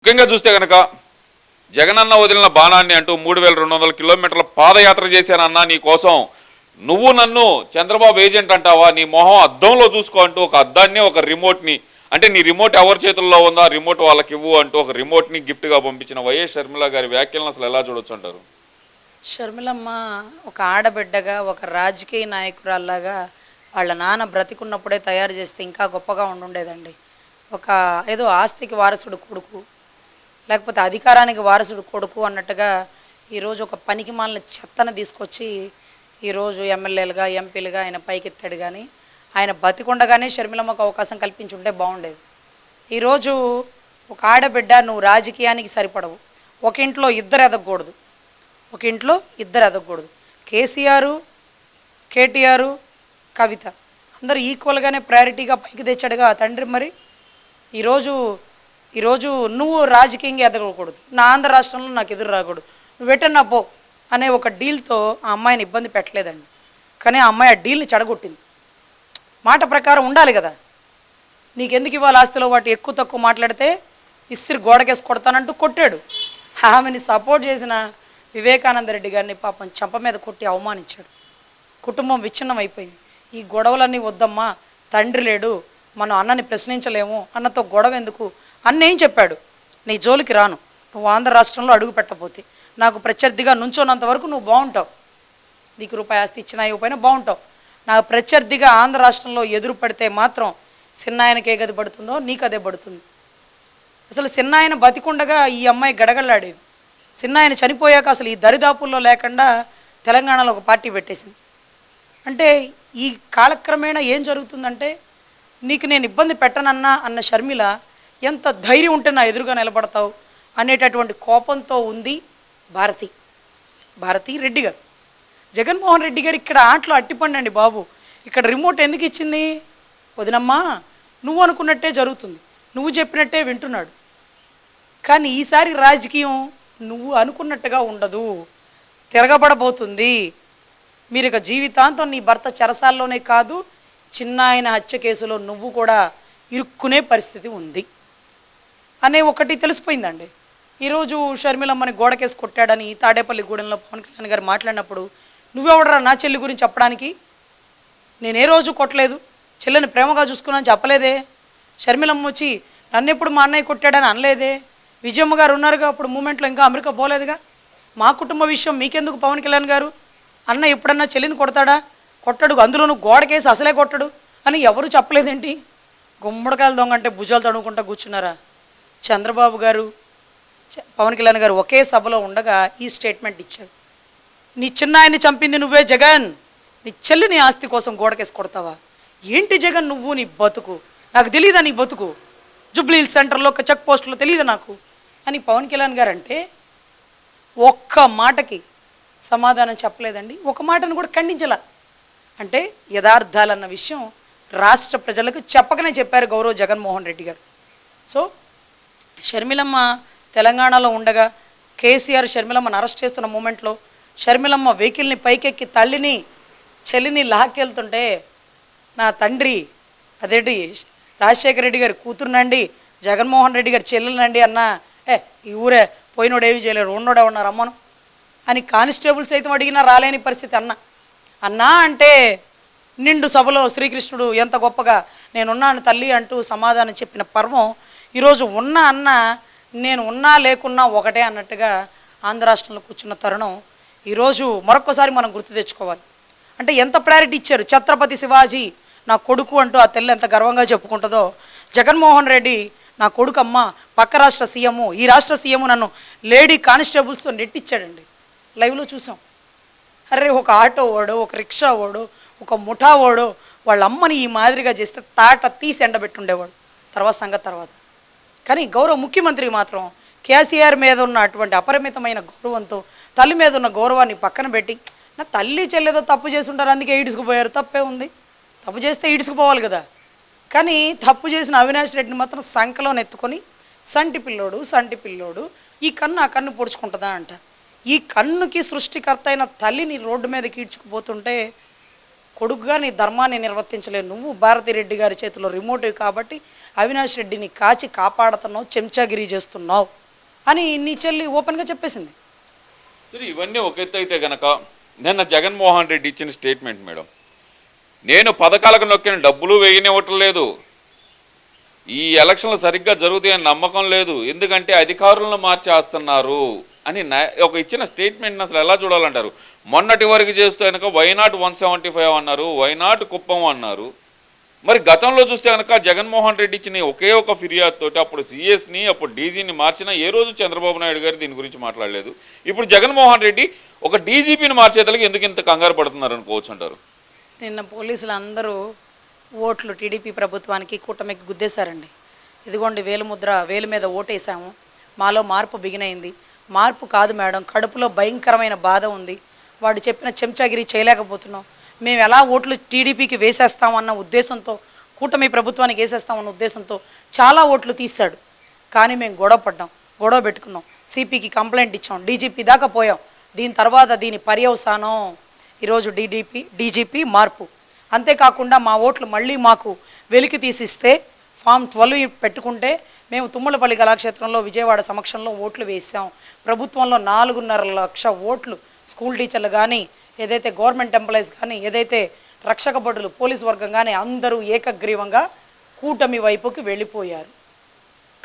ముఖ్యంగా చూస్తే కనుక జగనన్న వదిలిన బాణాన్ని అంటూ మూడు వేల రెండు వందల కిలోమీటర్ల పాదయాత్ర చేశానన్నా నీ కోసం నువ్వు నన్ను చంద్రబాబు ఏజెంట్ అంటావా? నీ మొహం అద్దంలో చూసుకో అంటూ ఒక అద్దాన్ని ఒక రిమోట్ని అంటే నీ రిమోట్ ఎవరి చేతుల్లో ఉందో ఆ రిమోట్ వాళ్ళకి ఇవ్వు అంటూ ఒక రిమోట్ని గిఫ్ట్గా పంపించిన వైఎస్ షర్మిల గారి వ్యాఖ్యలను అసలు ఎలా చూడొచ్చు అంటారు? షర్మిలమ్మ ఒక ఆడబిడ్డగా ఒక రాజకీయ నాయకురాల్లాగా వాళ్ళ నాన్న బ్రతికున్నప్పుడే తయారు చేస్తే ఇంకా గొప్పగా ఉండుండేదండి. ఒక ఏదో ఆస్తికి వారసుడు కొడుకు లేకపోతే అధికారానికి వారసుడు కొడుకు అన్నట్టుగా ఈరోజు ఒక పనికి మాలిన చెత్తను తీసుకొచ్చి ఈరోజు ఎమ్మెల్యేలుగా ఎంపీలుగా ఆయన పైకెత్తాడు కానీ ఆయన బతికుండగానే షర్మిలమ్మకు అవకాశం కల్పించి ఉంటే బాగుండేది ఈరోజు ఒక ఆడబిడ్డ నువ్వు రాజకీయానికి సరిపడవు. ఒక ఇంట్లో ఇద్దరు ఎదగకూడదు. ఒక ఇంట్లో ఇద్దరు ఎదగకూడదు. కేసీఆర్ కేటీఆర్ కవిత అందరూ ఈక్వల్గానే ప్రయారిటీగా పైకి తెచ్చాడుగా తండ్రి మరి. ఈరోజు ఈరోజు నువ్వు రాజకీయంగా ఎదగకూడదు. నా ఆంధ్ర రాష్ట్రంలో నాకు ఎదురు రాకూడదు. నువ్వు ఎటన్నా పో అనే ఒక డీల్తో ఆ అమ్మాయిని ఇబ్బంది పెట్టలేదండి. కానీ ఆ అమ్మాయి ఆ డీల్ని చెడగొట్టింది. మాట ప్రకారం ఉండాలి కదా. నీకెందుకు ఇవ్వాలి ఆస్తిలో వాటి ఎక్కువ తక్కువ మాట్లాడితే ఇస్త్రి గోడకేసి కొడతానంటూ కొట్టాడు. ఆమెని సపోర్ట్ చేసిన వివేకానంద రెడ్డి గారిని పాపం చెంప మీద కొట్టి అవమానించాడు. కుటుంబం విచ్ఛిన్నం అయిపోయింది. ఈ గొడవలన్నీ వద్దమ్మా తండ్రి లేడు మనం అన్నని ప్రశ్నించలేము అన్నతో గొడవ ఎందుకు? అన్న ఏం చెప్పాడు? నీ జోలికి రాను. నువ్వు ఆంధ్ర రాష్ట్రంలో అడుగు పెట్టబోతే నాకు ప్రత్యర్థిగా నుంచోనంత వరకు నువ్వు బాగుంటావు. నీకు రూపాయి ఆస్తి ఇచ్చినా ఇవ్వపోయినా బాగుంటావు. నాకు ప్రత్యర్థిగా ఆంధ్ర రాష్ట్రంలో ఎదురు పడితే మాత్రం చిన్నాయనకి ఏ గది పడుతుందో నీకు అదే పడుతుంది. అసలు సిన్నాయన బతికుండగా ఈ అమ్మాయి గడగళ్ళాడేది సిన్నాయన చనిపోయాక అసలు ఈ దరిదాపుల్లో లేకుండా తెలంగాణలో ఒక పార్టీ పెట్టేసింది. అంటే ఈ కాలక్రమేణా ఏం జరుగుతుందంటే నీకు నేను ఇబ్బంది పెట్టనన్నా అన్న షర్మిల ఎంత ధైర్యం ఉంటే నా ఎదురుగా నిలబడతావు అనేటటువంటి కోపంతో ఉంది భారతి. భారతి రెడ్డి గారు. జగన్మోహన్ రెడ్డి గారు ఇక్కడ ఆటలు అట్టిపండండి బాబు. ఇక్కడ రిమోట్ ఎందుకు ఇచ్చింది? వదినమ్మా నువ్వు అనుకున్నట్టే జరుగుతుంది. నువ్వు చెప్పినట్టే వింటున్నాడు. కానీ ఈసారి రాజకీయం నువ్వు అనుకున్నట్టుగా ఉండదు. తిరగబడబోతుంది. మీరు ఇక జీవితాంతం నీ భర్త చెరసాల్లోనే కాదు చిన్నాయన హత్య కేసులో నువ్వు కూడా ఇరుక్కునే పరిస్థితి ఉంది. అనే ఒకటి తెలిసిపోయిందండి. ఈరోజు షర్మిలమ్మని గోడకేసి కొట్టాడని తాడేపల్లి గూడెంలో పవన్ కళ్యాణ్ గారు మాట్లాడినప్పుడు నువ్వెవడరా నా చెల్లి గురించి చెప్పడానికి? నేను ఏ రోజు కొట్టలేదు. చెల్లెని ప్రేమగా చూసుకున్నాను చెప్పలేదే. షర్మిలమ్మ వచ్చి నన్ను ఎప్పుడు మా అన్నయ్య కొట్టాడని అనలేదే. విజయమ్మ గారు ఉన్నారుగా అప్పుడు మూమెంట్లో ఇంకా అమెరికా పోలేదుగా. మా కుటుంబ విషయం మీకెందుకు పవన్ కళ్యాణ్ గారు? అన్న ఎప్పుడన్నా చెల్లిని కొడతాడా? కొట్టడు అందులోనూ గోడకేసి అసలే కొట్టడు అని ఎవరు చెప్పలేదేంటి? గుమ్మడికాయలు దొంగ అంటే భుజాలు తడుముకుంటా కూర్చున్నారా? చంద్రబాబు గారు చ- పవన్ కళ్యాణ్ గారు ఒకే సభలో ఉండగా ఈ స్టేట్మెంట్ ఇచ్చారు. నీ చిన్న చంపింది నువ్వే జగన్. నీ చెల్లిని ఆస్తి కోసం గోడకేసి కొడతావా? ఏంటి జగన్ నువ్వు నీ బతుకు? నాకు తెలియదా నీ బతుకు? జుబ్లీ సెంటర్లో ఒక చెక్ పోస్టులో తెలియదు నాకు? అని పవన్ కళ్యాణ్ గారు అంటే ఒక్క మాటకి సమాధానం చెప్పలేదండి. ఒక మాటను కూడా ఖండించలా. అంటే యథార్థాలన్న విషయం రాష్ట్ర ప్రజలకు చెప్పకనే చెప్పారు గౌరవ్ జగన్మోహన్ రెడ్డి గారు. సో షర్మిలమ్మ తెలంగాణలో ఉండగా కేసీఆర్ షర్మిలమ్మను అరెస్ట్ చేస్తున్న మూమెంట్లో షర్మిలమ్మ వెహికల్ని పైకెక్కి తల్లిని చెల్లిని లాక్కెళ్తుంటే నా తండ్రి అదేంటి రాజశేఖర రెడ్డి గారి కూతురునండి జగన్మోహన్ రెడ్డి గారి చెల్లెలండి అన్న ఏ ఈ ఊరే పోయినోడు ఏమి చేయలేరు ఉన్నోడే ఉన్నారు అమ్మను. అని కానిస్టేబుల్స్ అయితే అడిగినా రాలేని పరిస్థితి అన్న. అన్నా అంటే నిండు సభలో శ్రీకృష్ణుడు ఎంత గొప్పగా నేనున్నాను తల్లి అంటూ సమాధానం చెప్పిన పర్వం ఈరోజు ఉన్న అన్న నేను ఉన్నా లేకున్నా ఒకటే అన్నట్టుగా ఆంధ్ర రాష్ట్రంలో కూర్చున్న తరుణం ఈరోజు మరొకసారి మనం గుర్తు తెచ్చుకోవాలి. అంటే ఎంత ప్రయారిటీ ఇచ్చారు? ఛత్రపతి శివాజీ నా కొడుకు అంటూ ఆ తల్లి ఎంత గర్వంగా చెప్పుకుంటుందో జగన్మోహన్ రెడ్డి నా కొడుకమ్మ పక్క రాష్ట్ర సీఎం ఈ రాష్ట్ర సీఎం నన్ను లేడీ కానిస్టేబుల్స్తో నెట్టిచ్చాడండి. లైవ్లో చూసాం. అరే ఒక ఆటో వాడు ఒక రిక్షా వాడు ఒక ముఠా వాడు వాళ్ళ అమ్మని ఈ మాదిరిగా చేస్తే తాట తీసి ఎండబెట్టుండేవాడు. తర్వాత సంగతి తర్వాత. కానీ గౌరవ ముఖ్యమంత్రి మాత్రం కేసీఆర్ మీద ఉన్న అటువంటి అపరిమితమైన గౌరవంతో తల్లి మీద ఉన్న గౌరవాన్ని పక్కన పెట్టి నా తల్లి చెల్లెదో తప్పు చేసుంటారు అందుకే ఈడ్చుకుపోయారు. తప్పే ఉంది. తప్పు చేస్తే ఈడ్చుకుపోవాలి కదా. కానీ తప్పు చేసిన అవినాష్ రెడ్డిని మాత్రం సంఖలోనే నెత్తుకొని సంటి పిల్లోడు సంటి పిల్లోడు ఈ కన్ను ఆ కన్ను పొడుచుకుంటుందా అంట. ఈ కన్నుకి సృష్టికర్త అయిన తల్లిని రోడ్డు మీదకి ఈడ్చుకుపోతుంటే కొడుకుగా నీ ధర్మాన్ని నిర్వర్తించలేవు. నువ్వు భారతిరెడ్డి గారి చేతిలో రిమోట్ కాబట్టి అవినాష్ రెడ్డిని కాచి కాపాడుతున్నావు చెంచాగిరి చేస్తున్నావు అని నీ చెల్లి ఓపెన్గా చెప్పేసింది. సరే ఇవన్నీ ఒక ఎత్తు అయితే గనక నిన్న జగన్మోహన్ రెడ్డి ఇచ్చిన స్టేట్మెంట్ మేడం. నేను పథకాలకు నొక్కిన డబ్బులు వేయనివ్వటం లేదు. ఈ ఎలక్షన్లు సరిగ్గా జరుగుతాయని నమ్మకం లేదు. ఎందుకంటే అధికారులను మార్చేస్తున్నారు అని ఒక ఇచ్చిన స్టేట్మెంట్ని అసలు ఎలా చూడాలంటారు? మొన్నటి వరకు చేస్తూ కనుక why not one seventy five అన్నారు వైనాట్ కుప్పం అన్నారు. మరి గతంలో చూస్తే కనుక జగన్మోహన్ రెడ్డి ఇచ్చిన ఒకే ఒక ఫిర్యాదుతోటి అప్పుడు సిఎస్ని అప్పుడు డీజీని మార్చినా ఏ రోజు చంద్రబాబు నాయుడు గారు దీని గురించి మాట్లాడలేదు. ఇప్పుడు జగన్మోహన్ రెడ్డి ఒక డీజీపీని మార్చేతలకి ఎందుకు ఇంత కంగారు పడుతున్నారు అనుకోవచ్చు అంటారు? నిన్న పోలీసులు అందరూ ఓట్లు టీడీపీ ప్రభుత్వానికి కూటమికి గుద్దేశారండి. ఇదిగోండి వేలుముద్ర వేలు మీద ఓటేసాము మాలో మార్పు బిగినైంది. మార్పు కాదు మేడం కడుపులో భయంకరమైన బాధ ఉంది. వాడు చెప్పిన చెంచాగిరి చేయలేకపోతున్నాం. మేము ఎలా ఓట్లు టీడీపీకి వేసేస్తామన్న ఉద్దేశంతో కూటమి ప్రభుత్వానికి వేసేస్తామన్న ఉద్దేశంతో చాలా ఓట్లు తీశాడు. కానీ మేము గొడవ పడ్డాం గొడవ పెట్టుకున్నాం. సిపికి కంప్లైంట్ ఇచ్చాం డీజీపీ దాకా పోయాం. దీని తర్వాత దీని పర్యవసానం ఈరోజు డీడీపీ డీజీపీ మార్పు. అంతేకాకుండా మా ఓట్లు మళ్ళీ మాకు వెలికి తీసిస్తే ఫామ్ ట్వెల్వ్ పెట్టుకుంటే మేము తుమ్మలపల్లి కళాక్షేత్రంలో విజయవాడ సమక్షంలో ఓట్లు వేసాం ప్రభుత్వంలో నాలుగున్నర లక్ష ఓట్లు స్కూల్ టీచర్లు కానీ ఏదైతే గవర్నమెంట్ ఎంప్లాయీస్ కానీ ఏదైతే రక్షక భటులు పోలీస్ వర్గం కానీ అందరూ ఏకగ్రీవంగా కూటమి వైపుకి వెళ్ళిపోయారు.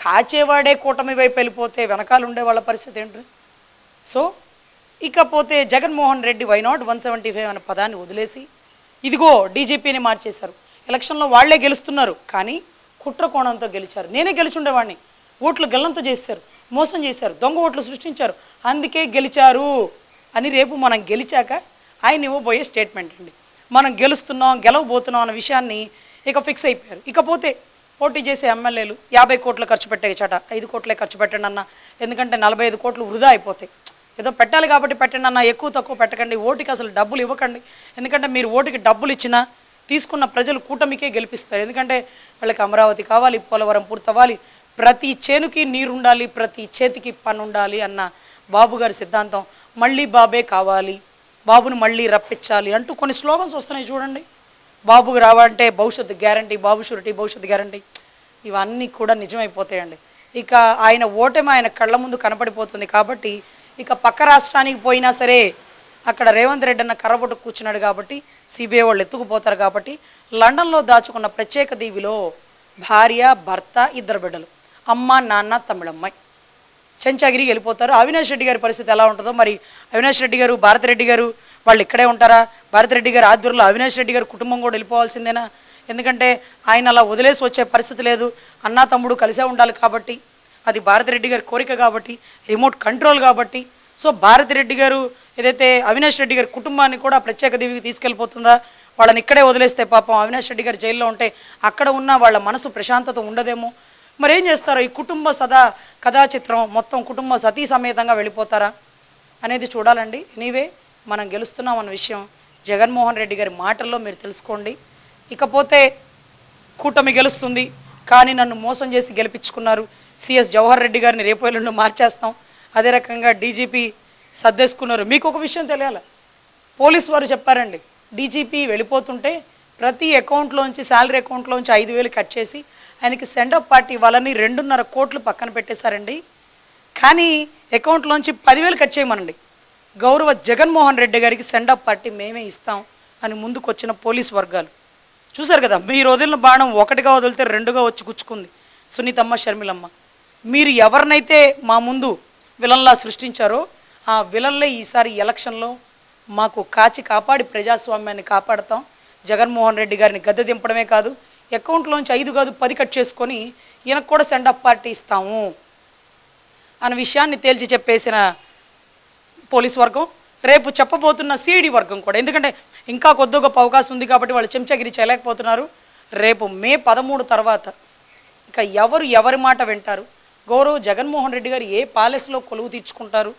కాచేవాడే కూటమి వైపు వెళ్ళిపోతే వెనకాల ఉండే వాళ్ళ పరిస్థితి ఏంటి? సో ఇకపోతే Jaganmohan Reddy why not one seventy five అనే పదాన్ని వదిలేసి ఇదిగో డీజీపీని మార్చేశారు. ఎలక్షన్లో వాళ్ళే గెలుస్తున్నారు కానీ కుట్ర కోణంతో గెలిచారు. నేనే గెలిచుండేవాడిని. ఓట్లు గల్లంతో చేశారు మోసం చేశారు దొంగ ఓట్లు సృష్టించారు. అందుకే గెలిచారు అని రేపు మనం గెలిచాక ఆయన ఇవ్వబోయే స్టేట్మెంట్ అండి. మనం గెలుస్తున్నాం గెలవబోతున్నాం అన్న విషయాన్ని ఇక ఫిక్స్ అయిపోయారు. ఇకపోతే పోటీ చేసే ఎమ్మెల్యేలు యాభై కోట్లు ఖర్చు పెట్టే చట ఐదు కోట్లే ఖర్చు పెట్టండి అన్న. ఎందుకంటే నలభై ఐదు కోట్లు వృధా అయిపోతాయి. ఏదో పెట్టాలి కాబట్టి పెట్టండి అన్న ఎక్కువ తక్కువ పెట్టకండి. ఓటుకి అసలు డబ్బులు ఇవ్వకండి. ఎందుకంటే మీరు ఓటుకి డబ్బులు ఇచ్చినా తీసుకున్న ప్రజలు కూటమికే గెలిపిస్తారు. ఎందుకంటే వాళ్ళకి అమరావతి కావాలి పోలవరం పూర్తవ్వాలి. ప్రతి చేనుకి నీరుండాలి ప్రతి చేతికి పని ఉండాలి అన్న బాబు గారి సిద్ధాంతం మళ్ళీ బాబే కావాలి. బాబును మళ్ళీ రప్పించాలి అంటూ కొన్ని స్లోగన్స్ వస్తున్నాయి చూడండి. బాబుకు రావంటే భవిష్యత్తు గ్యారంటీ బాబు షూరిటీ భవిష్యత్తు గ్యారంటీ. ఇవన్నీ కూడా నిజమైపోతాయండి. ఇక ఆయన ఓటమి ఆయన కళ్ళ ముందు కనపడిపోతుంది కాబట్టి ఇక పక్క రాష్ట్రానికి పోయినా సరే అక్కడ రేవంత్ రెడ్డి అన్న కర్రబొట్టు కూర్చున్నాడు కాబట్టి సిబిఐ వాళ్ళు ఎత్తుకుపోతారు కాబట్టి లండన్లో దాచుకున్న ప్రత్యేక దీవిలో భార్య భర్త ఇద్దరు బిడ్డలు. అమ్మ నాన్న తమిళమ్మాయి చెంచాగిరికి వెళ్ళిపోతారు. అవినాష్ రెడ్డి గారి పరిస్థితి ఎలా ఉంటుందో మరి అవినాష్ రెడ్డి గారు భారతిరెడ్డి గారు వాళ్ళు ఇక్కడే ఉంటారా? భారతిరెడ్డి గారి ఆధ్వర్యంలో అవినాష్ రెడ్డి గారి కుటుంబం కూడా వెళ్ళిపోవాల్సిందేనా? ఎందుకంటే ఆయన అలా వదిలేసి వచ్చే పరిస్థితి లేదు. అన్నా తమ్ముడు కలిసే ఉండాలి కాబట్టి అది భారతిరెడ్డి గారి కోరిక కాబట్టి రిమోట్ కంట్రోల్ కాబట్టి. సో భారతిరెడ్డి గారు ఏదైతే అవినాష్ రెడ్డి గారి కుటుంబాన్ని కూడా ప్రత్యేక దీవికి తీసుకెళ్ళిపోతుందా? వాళ్ళని ఇక్కడే వదిలేస్తే పాపం అవినాష్ రెడ్డి గారు జైల్లో ఉంటే అక్కడ ఉన్న వాళ్ళ మనసు ప్రశాంతత ఉండదేమో? మరి ఏం చేస్తారో? ఈ కుటుంబ సదా కథా చిత్రం మొత్తం కుటుంబ సతీ సమేతంగా వెళ్ళిపోతారా? అనేది చూడాలండి. ఎనీవే మనం గెలుస్తున్నాం అన్న విషయం జగన్మోహన్ రెడ్డి గారి మాటల్లో మీరు తెలుసుకోండి. ఇకపోతే కూటమి గెలుస్తుంది కానీ నన్ను మోసం చేసి గెలిపించుకున్నారు సిఎస్ జవహర్ రెడ్డి గారిని రేపు ఎల్లుండి మార్చేస్తాం. అదే రకంగా డీజీపీ సర్దేసుకున్నారు. మీకు ఒక విషయం తెలియాలి? పోలీస్ వారు చెప్పారండి డీజీపీ వెళ్ళిపోతుంటే ప్రతి అకౌంట్లోంచి శాలరీ అకౌంట్లోంచి ఐదు వేలు కట్ చేసి ఆయనకి సెండ్ ఆఫ్ పార్టీ ఇవ్వాలని రెండున్నర కోట్లు పక్కన పెట్టేశారండి. కానీ అకౌంట్లోంచి పదివేలు కట్ చేయమనండి. గౌరవ జగన్మోహన్ రెడ్డి గారికి సెండ్ ఆఫ్ పార్టీ మేమే ఇస్తాం అని ముందుకొచ్చిన పోలీస్ వర్గాలు. చూశారు కదా మీరు వదిలిన బాణం ఒకటిగా వదిలితే రెండుగా వచ్చి గుచ్చుకుంది. సునీతమ్మ షర్మిలమ్మ. మీరు ఎవరినైతే మా ముందు విలన్లా సృష్టించారో ఆ విలన్లే ఈసారి ఎలక్షన్లో మాకు కాచి కాపాడి ప్రజాస్వామ్యాన్ని కాపాడతాం. జగన్మోహన్ రెడ్డి గారిని గద్దె దింపడమే కాదు అకౌంట్లోంచి ఐదు కాదు పది కట్ చేసుకొని ఈయనకు కూడా సెండ్ ఆఫ్ పార్టీ ఇస్తాము అనే విషయాన్ని తేల్చి చెప్పేసిన పోలీస్ వర్గం రేపు చెప్పబోతున్న సిఈడి వర్గం కూడా. ఎందుకంటే ఇంకా కొద్ది గొప్ప అవకాశం ఉంది కాబట్టి వాళ్ళు చెంచగిరి చేయలేకపోతున్నారు. రేపు మే పదమూడు తర్వాత ఇంకా ఎవరు ఎవరి మాట వింటారు? గౌరవ్ జగన్మోహన్ రెడ్డి గారు ఏ ప్యాలెస్లో కొలువు తీర్చుకుంటారు?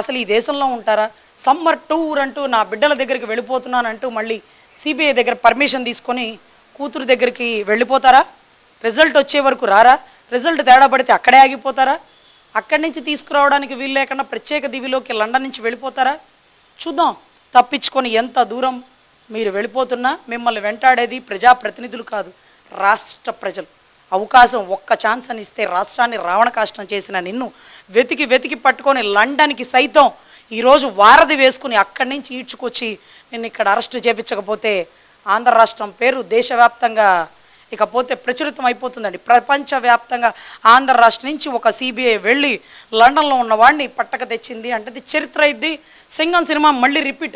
అసలు ఈ దేశంలో ఉంటారా? సమ్మర్ టూర్ అంటూ నా బిడ్డల దగ్గరికి వెళ్ళిపోతున్నాను అంటూ మళ్ళీ సిబిఐ దగ్గర పర్మిషన్ తీసుకొని కూతురు దగ్గరికి వెళ్ళిపోతారా? రిజల్ట్ వచ్చే వరకు రారా? రిజల్ట్ తేడా పడితే అక్కడే ఆగిపోతారా? అక్కడి నుంచి తీసుకురావడానికి వీలు లేకుండా ప్రత్యేక దివిలోకి లండన్ నుంచి వెళ్ళిపోతారా? చూద్దాం. తప్పించుకొని ఎంత దూరం మీరు వెళ్ళిపోతున్నా మిమ్మల్ని వెంటాడేది ప్రజాప్రతినిధులు కాదు రాష్ట్ర ప్రజలు. అవకాశం ఒక్క ఛాన్స్ అని ఇస్తే రాష్ట్రాన్ని రావణ కాష్టం చేసిన నిన్ను వెతికి వెతికి పట్టుకొని లండన్కి సైతం ఈరోజు వారధి వేసుకుని అక్కడి నుంచి ఈడ్చుకొచ్చి నిన్ను ఇక్కడ అరెస్ట్ చేపించకపోతే ఆంధ్ర రాష్ట్రం పేరు దేశవ్యాప్తంగా ఇకపోతే ప్రచురితం అయిపోతుందండి. ప్రపంచవ్యాప్తంగా ఆంధ్ర రాష్ట్రం నుంచి ఒక సిబిఐ వెళ్ళి లండన్లో ఉన్న వాడిని పట్టక తెచ్చింది. అంటే చరిత్ర ఇది సింగం సినిమా మళ్ళీ రిపీట్ అయింది.